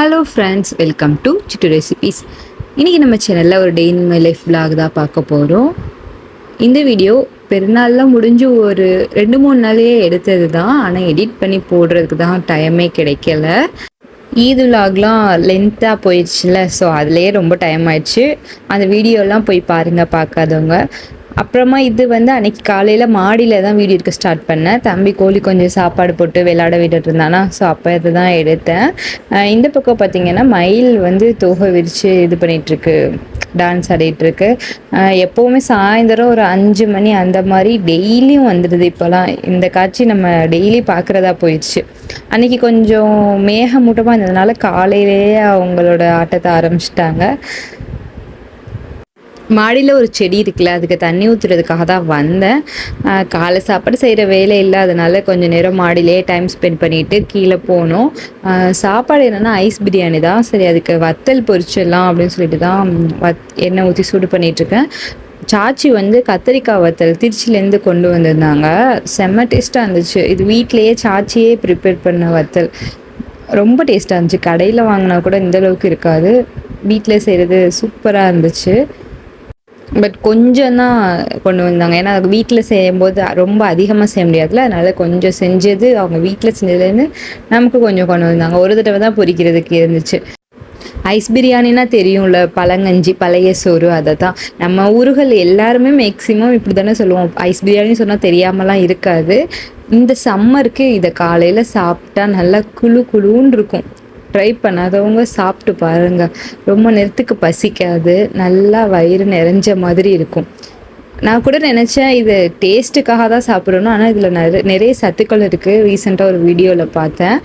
Hello friends welcome to Chittu recipes இன்றைக்கி நம்ம சேனலில் ஒரு day in my life vlog தான் பார்க்க போகிறோம் இந்த வீடியோ பெருநாள்லாம் முடிஞ்சு ஒரு ரெண்டு மூணு நாளையே எடுத்தது தான். ஆனால் எடிட் பண்ணி போடுறதுக்கு தான் டைமே கிடைக்கல. ஈது விலாக்லாம் லென்த்தாக போயிடுச்சுல ஸோ அதுலேயே ரொம்ப டைம் ஆயிடுச்சு. அந்த வீடியோலாம் போய் பாருங்கள் பார்க்காதவங்க. அப்புறமா இது வந்து அன்னைக்கு காலையில் மாடியில் தான் வீடியோ எடுக்க ஸ்டார்ட் பண்ணேன். தம்பி கோழி கொஞ்சம் சாப்பாடு போட்டு விளையாட விட்டுட்டு இருந்தானா. ஸோ அப்போ இதை தான் எடுத்தேன் இந்த பக்கம் பார்த்தீங்கன்னா மயில் வந்து தொகை விரித்து இது பண்ணிகிட்ருக்கு டான்ஸ் ஆடிட்டுருக்கு எப்போவுமே சாயந்தரம் ஒரு அஞ்சு மணி அந்த மாதிரி டெய்லியும் வந்துடுது இப்போலாம். இந்த காட்சி நம்ம டெய்லி பார்க்குறதா போயிடுச்சு. அன்னைக்கு கொஞ்சம் மேகமூட்டமாக இருந்ததுனால காலையிலேயே அவங்களோட ஆட்டத்தை ஆரம்பிச்சிட்டாங்க. மாடியில் ஒரு செடி இருக்குல்ல அதுக்கு தண்ணி ஊற்றுறதுக்காக தான் வந்தேன். காலை சாப்பாடு செய்கிற வேலை இல்லாதனால கொஞ்சம் நேரம் மாடியிலேயே டைம் ஸ்பெண்ட் பண்ணிட்டு கீழே போனோம். சாப்பாடு என்னென்னா ஐஸ் பிரியாணி தான். சரி அதுக்கு வத்தல் பொரிச்சிடலாம் அப்படின்னு சொல்லிட்டு தான் வத் எண்ணெய் ஊற்றி சூடு பண்ணிகிட்ருக்கேன் சாச்சி வந்து கத்திரிக்காய் வத்தல் திருச்சிலேருந்து கொண்டு வந்திருந்தாங்க. செம்ம டேஸ்ட்டாக இருந்துச்சு. இது வீட்டிலேயே சாச்சியே ப்ரிப்பேர் பண்ண வத்தல். ரொம்ப டேஸ்ட்டாக இருந்துச்சு. கடையில் வாங்கினா கூட இந்தளவுக்கு இருக்காது. வீட்டில் செய்கிறது சூப்பராக இருந்துச்சு. பட் கொஞ்சம் தான் கொண்டு வந்தாங்க. ஏன்னா வீட்டில் செய்யும்போது ரொம்ப அதிகமாக செய்ய முடியாதுல அதனால கொஞ்சம் செஞ்சது அவங்க வீட்டில் செஞ்சதுலேருந்து நமக்கு கொஞ்சம் கொண்டு வந்தாங்க. ஒரு தடவை தான் பொரிக்கிறதுக்கு இருந்துச்சு. ஐஸ் பிரியாணினா தெரியும்ல பழங்கஞ்சி பழைய சோறு அதை தான் நம்ம ஊர்கள் எல்லாருமே மேக்ஸிமம் இப்படி தானே சொல்லுவோம். ஐஸ் பிரியாணி சொன்னால் தெரியாமலாம் இருக்காது. இந்த சம்மருக்கு இதை காலையில் சாப்பிட்டா நல்லா குழு குழுன்னு இருக்கும். ட்ரை பண்ணாதவங்க சாப்பிட்டு பாருங்க. ரொம்ப நேரத்துக்கு பசிக்காது. நல்லா வயிறு நிறைஞ்ச மாதிரி இருக்கும். நான் கூட நினச்சேன் இது டேஸ்ட்டுக்காக தான் சாப்பிடணும். ஆனால் இதில் நிறைய நிறைய சத்துக்கள் இருக்குது ரீசெண்டாக ஒரு வீடியோவில் பார்த்தேன்.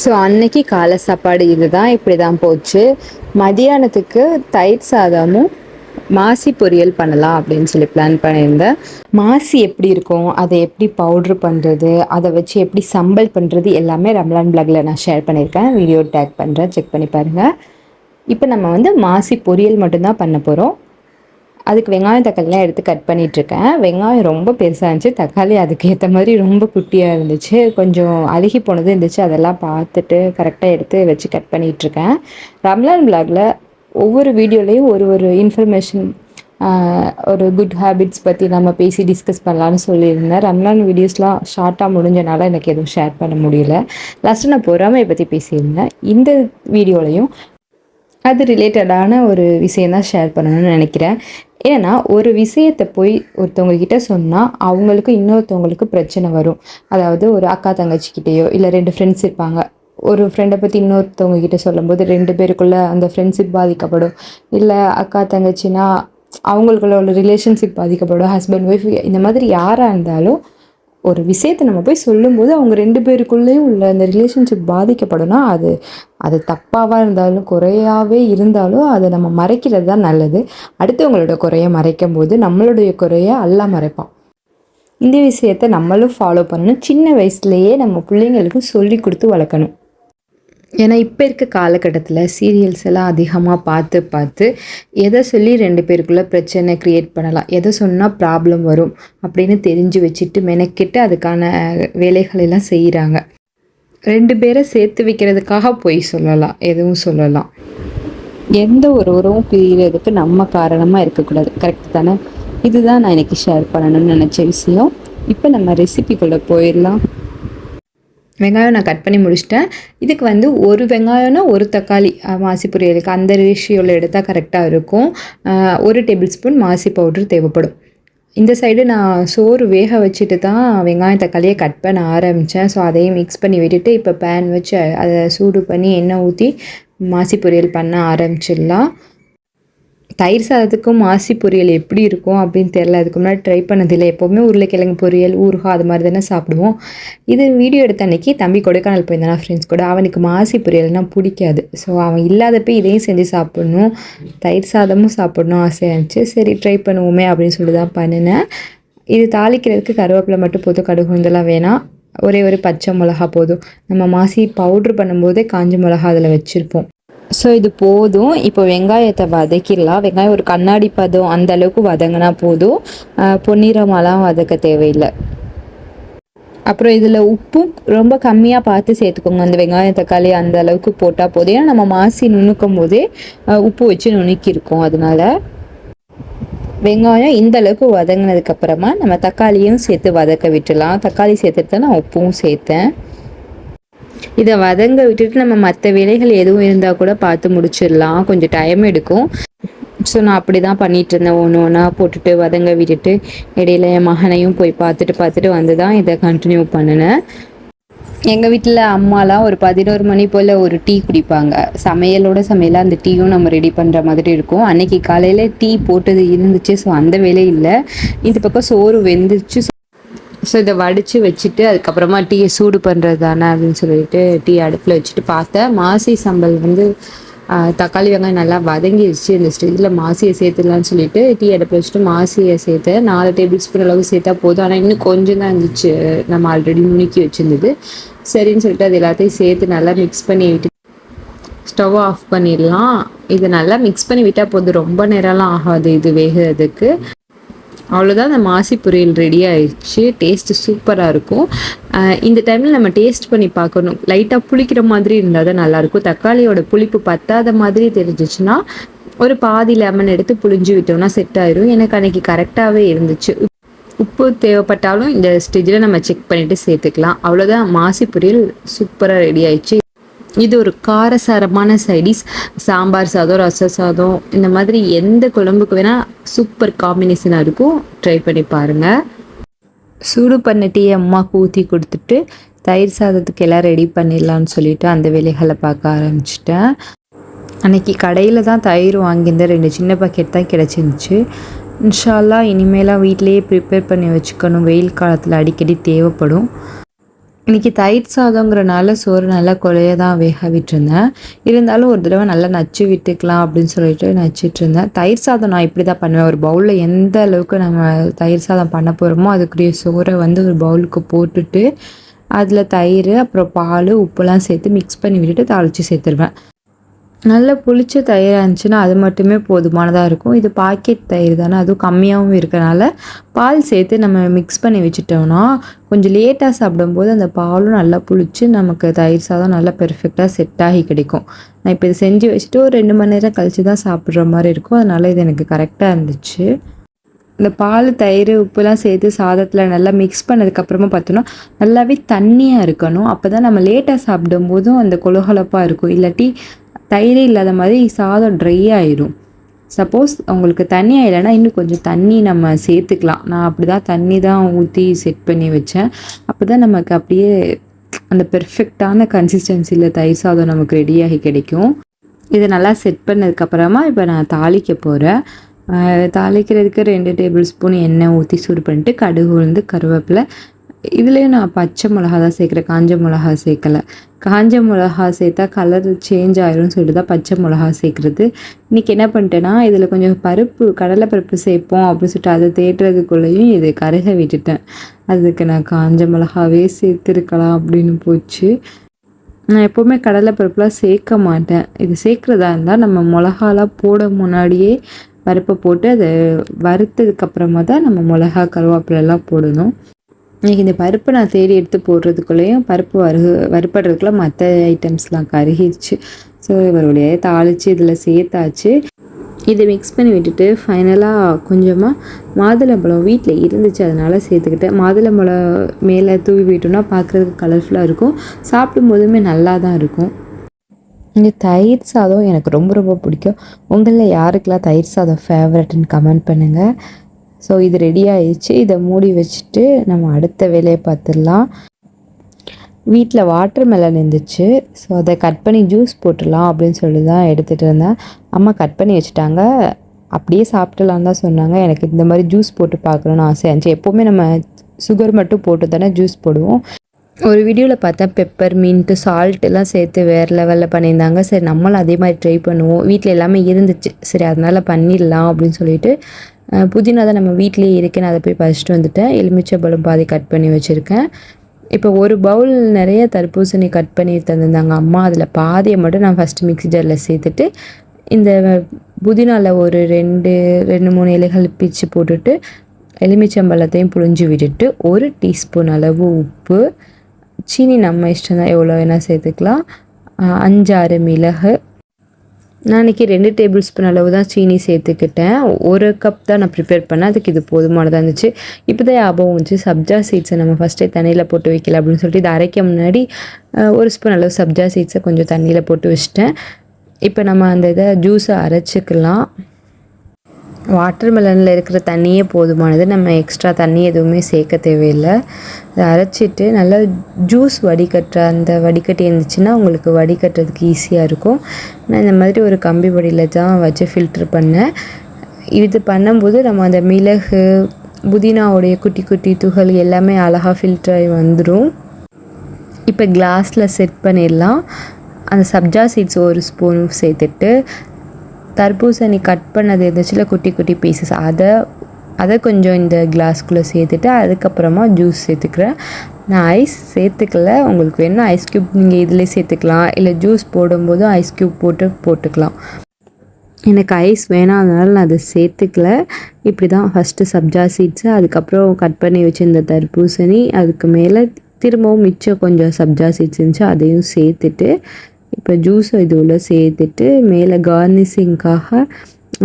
ஸோ அன்னைக்கு காலை சாப்பாடு இதுதான். இப்படி தான் போச்சு. மதியானத்துக்கு தயிர் சாதமும் மாசி பொரியல் பண்ணலாம் அப்படின்னு சொல்லி பிளான் பண்ணியிருந்தேன். மாசி எப்படி இருக்கும்? அதை எப்படி பவுட்ரு பண்ணுறது அதை வச்சு எப்படி சம்பல் பண்ணுறது எல்லாமே ரம்லான் பிளாகில் நான் ஷேர் பண்ணியிருக்கேன். வீடியோ டேக் பண்ணுறேன் செக் பண்ணி பாருங்கள் இப்போ நம்ம வந்து மாசி பொரியல் மட்டும்தான் பண்ண போகிறோம் அதுக்கு வெங்காயம் தக்காளிலாம் எடுத்து கட் பண்ணிகிட்ருக்கேன் வெங்காயம் ரொம்ப பெருசாக இருந்துச்சு. தக்காளி அதுக்கு ஏற்ற மாதிரி ரொம்ப குட்டியாக இருந்துச்சு. கொஞ்சம் அழுகி போனது இருந்துச்சு. அதெல்லாம் பார்த்துட்டு கரெக்டாக எடுத்து வச்சு கட் பண்ணிகிட்ருக்கேன் ரம்லான் பிளாகில் ஒவ்வொரு வீடியோலையும் ஒரு ஒரு இன்ஃபர்மேஷன் ஒரு குட் ஹேபிட்ஸ் பற்றி நம்ம பேசி டிஸ்கஸ் பண்ணலான்னு சொல்லியிருந்தேன். ரம்லான் வீடியோஸ்லாம் ஷார்ட்டாக முடிஞ்சனால எனக்கு எதுவும் ஷேர் பண்ண முடியல. லாஸ்ட்டு நான் பொறாமையை பற்றி பேசியிருந்தேன். இந்த வீடியோலையும் அது ரிலேட்டடான ஒரு விஷயம் தான் ஷேர் பண்ணணும்னு நினைக்கிறேன். ஏன்னா ஒரு விஷயத்தை போய் ஒருத்தவங்கக்கிட்ட சொன்னால் அவங்களுக்கு இன்னொருத்தவங்களுக்கு பிரச்சனை வரும். அதாவது ஒரு அக்கா தங்கச்சிக்கிட்டேயோ இல்லை ரெண்டு ஃப்ரெண்ட்ஸ் இருப்பாங்க. ஒரு ஃப்ரெண்டை பற்றி இன்னொருத்தவங்க கிட்ட சொல்லும்போது ரெண்டு பேருக்குள்ளே அந்த ஃப்ரெண்ட்ஷிப் பாதிக்கப்படும். இல்லை அக்கா தங்கச்சினா அவங்களுக்குள்ள ரிலேஷன்ஷிப் பாதிக்கப்படும். ஹஸ்பண்ட் ஒய்ஃப் இந்த மாதிரி யாராக இருந்தாலும் ஒரு விஷயத்தை நம்ம போய் சொல்லும்போது அவங்க ரெண்டு பேருக்குள்ளேயும் உள்ள அந்த ரிலேஷன்ஷிப் பாதிக்கப்படும்னா அது அது தப்பாவாக இருந்தாலும் குறையாவே இருந்தாலும் அதை நம்ம மறைக்கிறது தான் நல்லது. அடுத்தவங்களோட குறையை மறைக்கும் போது நம்மளுடைய குறையை எல்லாம் மறைப்பான். இந்த விஷயத்தை நம்மளும் ஃபாலோ பண்ணணும். சின்ன வயசுலேயே நம்ம பிள்ளைங்களுக்கு சொல்லி கொடுத்து வளர்க்கணும். ஏன்னா இப்போ இருக்க காலகட்டத்தில் சீரியல்ஸ் எல்லாம் அதிகமாக பார்த்து பார்த்து எதை சொல்லி ரெண்டு பேருக்குள்ளே பிரச்சனை க்ரியேட் பண்ணலாம் எதை சொன்னால் ப்ராப்ளம் வரும் அப்படின்னு தெரிஞ்சு வச்சுட்டு மெனக்கிட்டு அதுக்கான வேலைகளெல்லாம் செய்கிறாங்க ரெண்டு பேரை சேர்த்து வைக்கிறதுக்காக பொய் சொல்லலாம் எதுவும் சொல்லலாம். எந்த ஒரு உறவும் பிரியறதுக்கு நம்ம காரணமாக இருக்கக்கூடாது. கரெக்ட் தானே? இதுதான் நான் இன்றைக்கி ஷேர் பண்ணணும்னு நினச்ச விஷயம். இப்போ நம்ம ரெசிபிக்குள்ளே போயிடலாம். வெங்காயம் நான் கட் பண்ணி முடிச்சிட்டேன். இதுக்கு வந்து ஒரு வெங்காயம்னா ஒரு தக்காளி மாசி பொரியலுக்கு அந்த ரேஷியோவில் எடுத்தால் கரெக்டாக இருக்கும். ஒரு டேபிள் ஸ்பூன் மாசி பவுடர் தேவைப்படும். இந்த சைடு நான் சோறு வேக வச்சுட்டு தான் வெங்காயம் தக்காளியை கட் பண்ண ஆரம்பித்தேன் ஸோ அதையும் மிக்ஸ் பண்ணி விட்டுட்டு இப்போ பேன் வச்சு அதை சூடு பண்ணி எண்ணெய் ஊற்றி மாசி பொரியல் பண்ண ஆரம்பிச்சிடலாம். தயிர் சாதத்துக்கும் மாசி பொரியல் எப்படி இருக்கும் அப்படின்னு தெரில அதுக்கு முன்னாடி ட்ரை பண்ணதில்லை. எப்போவுமே உருளைக்கிழங்கு பொரியல் ஊறுகாய் அது மாதிரி தானே சாப்பிடுவோம். இது வீடியோ எடுத்த அன்னைக்கு தம்பி கொடைக்கானல் போயிருந்தானா ஃப்ரெண்ட்ஸ் கூட. அவனுக்கு மாசி பொரியல்னால் பிடிக்காது. ஸோ அவன் இல்லாதப்போ இதையும் செஞ்சு சாப்பிடணும். தயிர் சாதமும் சாப்பிடணும் ஆசையாக இருந்துச்சு. சரி ட்ரை பண்ணுவோமே அப்படின்னு சொல்லி தான் பண்ணினேன். இது தாளிக்கிறதுக்கு கருவேப்பிலை மட்டும் போதும் கடுகு உளுந்தெல்லாம் வேணாம். ஒரே ஒரு பச்சை மிளகா போதும். நம்ம மாசி பவுட்ரு பண்ணும்போதே காஞ்ச மிளகா அதில் வச்சுருப்போம். ஸோ இது போதும். இப்போ வெங்காயத்தை வதக்கிடலாம். வெங்காயம் ஒரு கண்ணாடி பதம் அந்த அளவுக்கு வதங்கினா போதும். பொன்னிறமாலாம் வதக்க தேவையில்லை. அப்புறம் இதில் உப்பும் ரொம்ப கம்மியாக பார்த்து சேர்த்துக்கோங்க. அந்த வெங்காயம் தக்காளி அந்த அளவுக்கு போட்டால் போதும். ஏன்னா நம்ம மாசி நுணுக்கும் போதே உப்பு வச்சு நுணுக்கியிருக்கோம் அதனால. வெங்காயம் இந்த அளவுக்கு வதங்கினதுக்கு அப்புறமா நம்ம தக்காளியும் சேர்த்து வதக்க விட்டுலாம் தக்காளி சேர்த்துட்டு நான் உப்பும் சேர்த்தேன். இதை வதங்க விட்டுட்டு நம்ம மற்ற வேலைகள் எதுவும் இருந்தால் கூட பார்த்து முடிச்சிடலாம். கொஞ்சம் டைம் எடுக்கும். ஸோ நான் அப்படி தான் பண்ணிகிட்டு இருந்தேன். ஒன்று ஒன்றா போட்டுட்டு வதங்க விட்டுட்டு இடையில என் மகனையும் போய் பார்த்துட்டு பார்த்துட்டு வந்து தான் இதை கண்டினியூ பண்ணினேன். எங்கள் வீட்டில் அம்மாலாம் ஒரு பதினோரு மணி போல் ஒரு டீ குடிப்பாங்க. சமையலோட சமையலாக அந்த டீயும் நம்ம ரெடி பண்ணுற மாதிரி இருக்கும். அன்னைக்கு காலையில் டீ போட்டது இருந்துச்சு. ஸோ அந்த வேலை இல்லை. இந்த பக்கம் சோறு வெந்துச்சு. ஸோ இதை வடித்து வச்சுட்டு அதுக்கப்புறமா டீயை சூடு பண்ணுறது தானே அப்படின்னு சொல்லிட்டு டீ அடுப்பில் வச்சுட்டு பார்த்தேன் மாசி சம்பல் வந்து தக்காளி வெங்காயம் நல்லா வதங்கிடுச்சு இந்த ஸ்டேஜில் மாசியை சேர்த்துடலான்னு சொல்லிட்டு டீ அடுப்பில் வச்சுட்டு மாசியை சேர்த்தேன் நாலு டேபிள் ஸ்பூன் அளவு சேர்த்தா போதும். ஆனால் இன்னும் கொஞ்சம் தான் இருந்துச்சு. நம்ம ஆல்ரெடி நுணுக்கி வச்சுருந்தது. சரின்னு சொல்லிட்டு அது எல்லாத்தையும் சேர்த்து நல்லா மிக்ஸ் பண்ணி விட்டு ஸ்டவ் ஆஃப் பண்ணிடலாம். இது நல்லா மிக்ஸ் பண்ணி விட்டால் போதும். ரொம்ப நேரம்லாம் ஆகாது இது வேகிறதுக்கு. அவ்வளோதான் அந்த மாசி பொரியல் ரெடி ஆயிடுச்சு. டேஸ்ட்டு சூப்பராக இருக்கும். இந்த டைமில் நம்ம டேஸ்ட் பண்ணி பார்க்கணும். லைட்டாக புளிக்கிற மாதிரி இருந்தால் தான் நல்லாயிருக்கும். தக்காளியோட புளிப்பு பத்தாத மாதிரி தெரிஞ்சிச்சுன்னா ஒரு பாதி லெமன் எடுத்து புளிஞ்சு விட்டோம்னா செட் ஆயிரும். எனக்கு அன்னைக்கு கரெக்டாகவே இருந்துச்சு. உப்பு தேவைப்பட்டாலும் இந்த ஸ்டேஜில் நம்ம செக் பண்ணிவிட்டு சேர்த்துக்கலாம். அவ்வளோதான் மாசி பொரியல் சூப்பராக ரெடி ஆயிடுச்சு. இது ஒரு காரசாரமான சைடிஸ் சாம்பார் சாதம் ரச சாதம் இந்த மாதிரி எந்த குழம்புக்கு வேணால் சூப்பர் காம்பினேஷனாக இருக்கும். ட்ரை பண்ணி பாருங்கள் சூடு பண்ண டீ அம்மாவுக்கு ஊற்றி கொடுத்துட்டு தயிர் சாதத்துக்கு எல்லாம் ரெடி பண்ணிடலான்னு சொல்லிட்டு அந்த வேலைகளை பார்க்க ஆரம்பிச்சிட்டேன். அன்றைக்கி கடையில் தான் தயிர் வாங்கியிருந்தேன். ரெண்டு சின்ன பாக்கெட் தான் கிடச்சிருந்துச்சு. இன்ஷால்லா இனிமேலாம் வீட்லேயே ப்ரிப்பேர் பண்ணி வச்சுக்கணும். வெயில் காலத்தில் அடிக்கடி தேவைப்படும். இன்றைக்கி தயிர் சாதங்கிறனால சோறு நல்லா கொலைய தான் வேக விட்டுருந்தேன் இருந்தாலும் ஒரு தடவை நல்லா நச்சு விட்டுக்கலாம் அப்படின்னு சொல்லிட்டு நச்சிட்டு இருந்தேன் தயிர் சாதம் நான் இப்படி தான் பண்ணுவேன். ஒரு பவுலில் எந்த அளவுக்கு நம்ம தயிர் சாதம் பண்ண போகிறோமோ அதுக்குரிய சோறை வந்து ஒரு பவுலுக்கு போட்டுட்டு அதில் தயிர் அப்புறம் பால் உப்புலாம் சேர்த்து மிக்ஸ் பண்ணி விட்டுட்டு தாளித்து சேர்த்துருவேன். நல்ல புளிச்ச தயிராக இருந்துச்சுன்னா அது மட்டுமே போதுமானதாக இருக்கும். இது பாக்கெட் தயிர் தானே அதுவும் கம்மியாகவும் இருக்கனால பால் சேர்த்து நம்ம மிக்ஸ் பண்ணி வச்சுட்டோம்னா கொஞ்சம் லேட்டாக சாப்பிடும்போது அந்த பாலும் நல்லா புளிச்சு நமக்கு தயிர் சாதம் நல்லா பெர்ஃபெக்டாக செட் ஆகி கிடைக்கும். நான் இப்போ இதை செஞ்சு வச்சுட்டு ஒரு ரெண்டு மணி நேரம் கழித்து தான் சாப்பிட்ற மாதிரி இருக்கும். அதனால் இது எனக்கு கரெக்டாக இருந்துச்சு. இந்த பால் தயிர் உப்புலாம் சேர்த்து சாதத்தில் நல்லா மிக்ஸ் பண்ணதுக்கப்புறமா பார்த்தோன்னா நல்லாவே தண்ணியாக இருக்கணும். அப்போ தான் நம்ம லேட்டாக சாப்பிடும்போதும் அந்த கொலகொலப்பாக இருக்கும். இல்லாட்டி தயிரே இல்லாத மாதிரி சாதம் ட்ரை ஆயிடும் சப்போஸ் உங்களுக்கு தண்ணி ஆயிடலைன்னா இன்னும் கொஞ்சம் தண்ணி நம்ம சேர்த்துக்கலாம். நான் அப்படி தான் தண்ணி தான் ஊற்றி செட் பண்ணி வச்சேன். அப்போ தான் நமக்கு அப்படியே அந்த பெர்ஃபெக்டான கன்சிஸ்டன்சியில் தயிர் சாதம் நமக்கு ரெடியாகி கிடைக்கும். இதை நல்லா செட் பண்ணதுக்கப்புறமா இப்போ நான் தாளிக்க போகிறேன் தாளிக்கிறதுக்கு ரெண்டு டேபிள் ஸ்பூன் எண்ணெய் ஊற்றி சூடு பண்ணிட்டு கடுகு உளுந்து கருவேப்பிலை இதுலேயும் நான் பச்சை மிளகா தான் சேர்க்குறேன். காஞ்ச மிளகா சேர்க்கலை. காஞ்ச மிளகா சேர்த்தா கலர் சேஞ்ச் ஆயிரும் சொல்லிட்டு தான் பச்சை மிளகா சேர்க்குறது. இன்றைக்கி என்ன பண்ணிட்டேன்னா இதில் கொஞ்சம் பருப்பு கடலை பருப்பு சேர்ப்போம் அப்படின்னு சொல்லிட்டு அதை தேட்டுறதுக்குள்ளேயும் இது கருக விட்டுட்டேன். அதுக்கு நான் காஞ்ச மிளகாவே சேர்த்துருக்கலாம் அப்படின்னு போச்சு. நான் எப்போவுமே கடலை பருப்புலாம் சேர்க்க மாட்டேன். இது சேர்க்குறதா இருந்தால் நம்ம மிளகாலாம் போட முன்னாடியே பருப்பை போட்டு அதை வறுத்ததுக்கப்புறமா தான் நம்ம மிளகா கருவேப்பிலெல்லாம் போடணும். இன்றைக்கி இந்த பருப்பு நான் தேடி எடுத்து போடுறதுக்குள்ளேயும் பருப்பு வருகு வறுப்படுறதுக்குள்ள மற்ற ஐட்டம்ஸ்லாம் கருகிடுச்சு ஸோ இவருடைய தாளித்து இதில் சேர்த்தாச்சு. இதை மிக்ஸ் பண்ணி விட்டுட்டு ஃபைனலாக கொஞ்சமாக மாதுளம்பழம் வீட்டில் இருந்துச்சு அதனால் சேர்த்துக்கிட்டேன். மாதுளம்பழம் மேலே தூவி விட்டோம்னா பார்க்குறதுக்கு கலர்ஃபுல்லாக இருக்கும். சாப்பிடும் போதுமே நல்லா தான் இருக்கும். இந்த தயிர் சாதம் எனக்கு ரொம்ப ரொம்ப பிடிக்கும். உங்களில் யாருக்கெல்லாம் தயிர் சாதம் ஃபேவரட்னு கமெண்ட் பண்ணுங்கள் ஸோ இது ரெடி ஆயிடுச்சு. இதை மூடி வச்சுட்டு நம்ம அடுத்த வேலையை பார்த்துடலாம். வீட்டில் வாட்டர் மெலன் இருந்துச்சு. ஸோ அதை கட் பண்ணி ஜூஸ் போட்டுடலாம் அப்படின்னு சொல்லி தான் எடுத்துகிட்டு இருந்தேன் அம்மா கட் பண்ணி வச்சுட்டாங்க. அப்படியே சாப்பிட்டுலாம் தான் சொன்னாங்க. எனக்கு இந்த மாதிரி ஜூஸ் போட்டு பார்க்கணுன்னு ஆசை இருந்துச்சு. எப்போவுமே நம்ம சுகர் மட்டும் போட்டு தானே ஜூஸ் போடுவோம். ஒரு வீடியோவில் பார்த்தா பெப்பர் மின்ட்டு சால்ட் எல்லாம் சேர்த்து வேறு லெவலில் பண்ணியிருந்தாங்க. சரி நம்மளும் அதே மாதிரி ட்ரை பண்ணுவோம். வீட்டில் எல்லாமே இருந்துச்சு. சரி அதனால் பண்ணிடலாம் அப்படின்னு சொல்லிட்டு புதினா தான் நம்ம வீட்லேயே இருக்குன்னு அதை போய் பறிச்சிட்டு வந்துட்டேன் எலுமிச்சை பழம் பாதி கட் பண்ணி வச்சுருக்கேன். இப்போ ஒரு பவுல் நிறைய தர்பூசணி கட் பண்ணி தந்திருந்தாங்க அம்மா. அதில் பாதியை மட்டும் நான் ஃபஸ்ட்டு மிக்ஸி ஜாரில் சேர்த்துட்டு இந்த புதினாவில் ஒரு ரெண்டு ரெண்டு மூணு இலைகள் பிச்சு போட்டுட்டு எலுமிச்சம்பழத்தையும் புழிஞ்சு விட்டுட்டு ஒரு டீஸ்பூன் அளவு உப்பு. சீனி நம்ம இஷ்டம் தான் எவ்வளோ வேணால் சேர்த்துக்கலாம் அஞ்சாறு மிளகு நான் இன்றைக்கி ரெண்டு டேபிள் ஸ்பூன் அளவு தான் சீனி சேர்த்துக்கிட்டேன். ஒரு கப் தான் நான் ப்ரிப்பேர் பண்ணேன். அதுக்கு இது போதுமானதாக இருந்துச்சு. இப்போ தான் ஞாபகம் வந்துச்சு. சப்ஜா சீட்ஸை நம்ம ஃபஸ்ட்டே தண்ணியில் போட்டு வைக்கல அப்படின்னு சொல்லிட்டு இதை அரைக்க முன்னாடி ஒரு ஸ்பூன் அளவு சப்ஜா சீட்ஸை கொஞ்சம் தண்ணியில் போட்டு வச்சிட்டேன். இப்போ நம்ம அந்த இதை ஜூஸை அரைச்சிக்கலாம். வாட்டர் மெலனில் இருக்கிற தண்ணியே போதுமானது. நம்ம எக்ஸ்ட்ரா தண்ணி எதுவுமே சேர்க்க தேவையில்லை. அதை அரைச்சிட்டு நல்லா ஜூஸ் வடிகட்டுற அந்த வடிகட்டி இருந்துச்சுன்னா உங்களுக்கு வடிகட்டுறதுக்கு ஈஸியாக இருக்கும். நான் இந்த மாதிரி ஒரு கம்பி வடியில் தான் வச்சு ஃபில்ட்ரு பண்ணேன். இது பண்ணும்போது நம்ம அந்த மிளகு புதினாவுடைய குட்டி குட்டி துகள் எல்லாமே அழகாக ஃபில்டர் ஆகி வந்துடும் இப்போ கிளாஸில் செட் பண்ணிடலாம். அந்த சப்ஜா சீட்ஸ் ஒரு ஸ்பூன் சேர்த்துட்டு தர்பூசணி கட் பண்ணது இருந்துச்சுல குட்டி குட்டி பீசஸ் அதை அதை கொஞ்சம் இந்த கிளாஸ்குள்ளே சேர்த்துட்டு அதுக்கப்புறமா ஜூஸ் சேர்த்துக்கிறேன். நான் ஐஸ் சேர்த்துக்கல. உங்களுக்கு வேணும் ஐஸ் க்யூப் நீங்கள் இதில் சேர்த்துக்கலாம். இல்லை ஜூஸ் போடும்போது ஐஸ் க்யூப் போட்டு போட்டுக்கலாம். எனக்கு ஐஸ் வேணாம் அதனால் நான் அதை சேர்த்துக்கல. இப்படி தான் ஃபஸ்ட்டு சப்ஜா சீட்ஸு அதுக்கப்புறம் கட் பண்ணி வச்சுருந்த தர்பூசணி அதுக்கு மேலே திரும்பவும் மிச்சம் கொஞ்சம் சப்ஜா சீட்ஸ் இருந்துச்சு அதையும் சேர்த்துட்டு இப்போ ஜூஸை இது சேர்த்துட்டு மேலே கார்னிஷிங்காக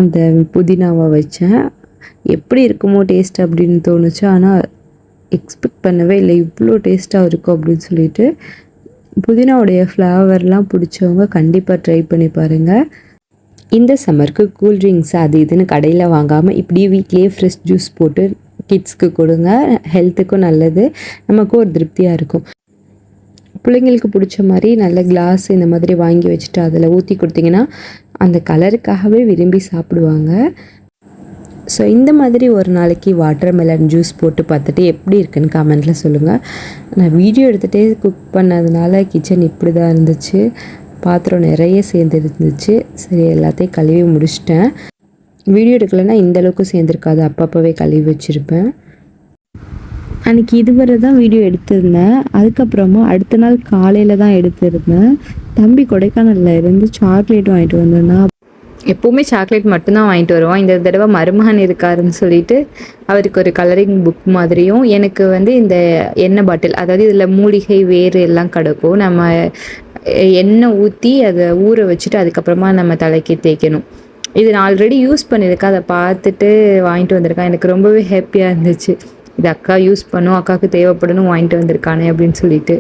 அந்த புதினாவை வச்சேன். எப்படி இருக்குமோ டேஸ்ட் அப்படின்னு தோணுச்சு. ஆனால் எக்ஸ்பெக்ட் பண்ணவே இல்லை. இவ்வளோ டேஸ்ட்டாக இருக்கும் அப்படின்னு சொல்லிட்டு புதினாவுடைய ஃப்ளேவர்லாம் பிடிச்சவங்க கண்டிப்பாக ட்ரை பண்ணி பாருங்கள் இந்த சம்மருக்கு கூல்ட்ரிங்க்ஸ் அது இதுன்னு கடையில் வாங்காமல் இப்படியே வீட்லேயே ஃப்ரெஷ் ஜூஸ் போட்டு கிட்ஸ்க்கு கொடுங்க. ஹெல்த்துக்கும் நல்லது. நமக்கும் ஒரு திருப்தியாக இருக்கும். பிள்ளைங்களுக்கு பிடிச்ச மாதிரி நல்ல கிளாஸ் இந்த மாதிரி வாங்கி வச்சுட்டு அதில் ஊற்றி கொடுத்தீங்கன்னா அந்த கலருக்காகவே விரும்பி சாப்பிடுவாங்க. ஸோ இந்த மாதிரி ஒரு நாளைக்கு வாட்டர் மெலன் ஜூஸ் போட்டு பார்த்துட்டு எப்படி இருக்குன்னு கமெண்ட்டில் சொல்லுங்கள் நான் வீடியோ எடுத்துகிட்டே குக் பண்ணதுனால கிச்சன் இப்படி தான் இருந்துச்சு. பாத்திரம் நிறைய சேர்ந்து இருந்துச்சு சரி எல்லாத்தையும் கழுவி முடிச்சிட்டேன். வீடியோ எடுக்கலைன்னா இந்தளவுக்கு சேர்ந்துருக்காது. அப்பப்போவே கழுவி வச்சுருப்பேன். அன்றைக்கி இதுவரை தான் வீடியோ எடுத்திருந்தேன். அதுக்கப்புறமா அடுத்த நாள் காலையில் தான் எடுத்திருந்தேன். தம்பி கொடைக்கானலில் இருந்து சாக்லேட் வாங்கிட்டு வந்தேன்னா எப்போவுமே சாக்லேட் மட்டும்தான் வாங்கிட்டு வருவோம் இந்த தடவை மருமகன் இருக்காருன்னு சொல்லிட்டு அவருக்கு ஒரு கலரிங் புக் மாதிரியும் எனக்கு வந்து இந்த எண்ணெய் பாட்டில் அதாவது இதில் மூலிகை வேறு எல்லாம் கிடக்கும். நம்ம எண்ணெய் ஊற்றி அதை ஊற வச்சுட்டு அதுக்கப்புறமா நம்ம தலைக்கு தேய்க்கணும். இது நான் ஆல்ரெடி யூஸ் பண்ணியிருக்கேன். அதை பார்த்துட்டு வாங்கிட்டு வந்திருக்கேன். எனக்கு ரொம்பவே ஹாப்பியாக இருந்துச்சு. இது அக்கா யூஸ் பண்ணும் அக்காவுக்கு தேவைப்படணும் வாங்கிட்டு வந்திருக்கானே அப்படின்னு சொல்லிட்டு.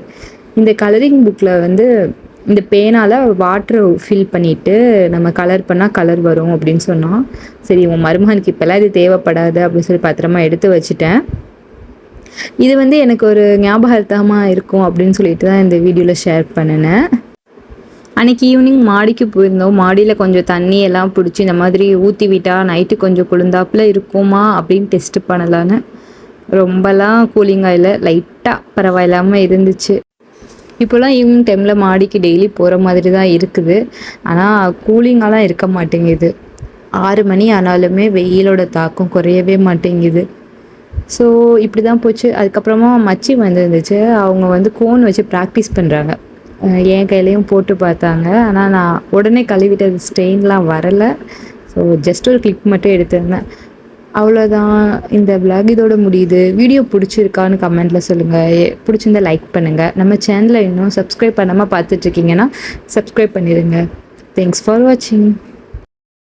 இந்த கலரிங் புக்கில் வந்து இந்த பேனால் வாட்ரு ஃபில் பண்ணிவிட்டு நம்ம கலர் பண்ணால் கலர் வரும் அப்படின்னு சொன்னால் சரி உன் மருமகனுக்கு இப்போல்லாம் இது தேவைப்படாது அப்படின்னு சொல்லி பத்திரமா எடுத்து வச்சுட்டேன். இது வந்து எனக்கு ஒரு ஞாபகார்த்தமாக இருக்கும் அப்படின்னு சொல்லிட்டு தான் இந்த வீடியோவில் ஷேர் பண்ணினேன். அன்றைக்கி ஈவினிங் மாடிக்கு போயிருந்தோம். மாடியில் கொஞ்சம் தண்ணி எல்லாம் பிடிச்சி இந்த மாதிரி ஊற்றி விட்டால் நைட்டு கொஞ்சம் குளிர்ந்தாப்பில் இருக்குமா அப்படின்னு டெஸ்ட் பண்ணலான்னு ரொம்பலாம் கூலிங்காக இல்லை லைட்டாக பரவாயில்லாமல் இருந்துச்சு. இப்போலாம் ஈவினிங் டைமில் மாடிக்கு டெய்லி போகிற மாதிரி தான் இருக்குது ஆனால் கூலிங்காலாம் இருக்க மாட்டேங்குது. ஆறு மணி ஆனாலுமே வெயிலோட தாக்கம் குறையவே மாட்டேங்குது. ஸோ இப்படி தான் போச்சு. அதுக்கப்புறமா மச்சி வந்துருந்துச்சு. அவங்க வந்து கோன் வச்சு ப்ராக்டிஸ் பண்ணுறாங்க என் கையிலையும் போட்டு பார்த்தாங்க. ஆனால் நான் உடனே கழுவிட்டது ஸ்டெயின்லாம் வரலை. ஸோ ஜஸ்ட் ஒரு கிளிக் மட்டும் எடுத்திருந்தேன். அவ்வளோதான் இந்த விளாக் இதோட முடியுது. வீடியோ பிடிச்சிருக்கான்னு கமெண்ட்டில் சொல்லுங்கள் பிடிச்சிருந்தா லைக் பண்ணுங்கள் நம்ம சேனலை இன்னும் சப்ஸ்கிரைப் பண்ணாமல் பார்த்துட்ருக்கீங்கன்னா சப்ஸ்கிரைப் பண்ணிடுங்க தேங்க்ஸ் ஃபார் வாட்சிங்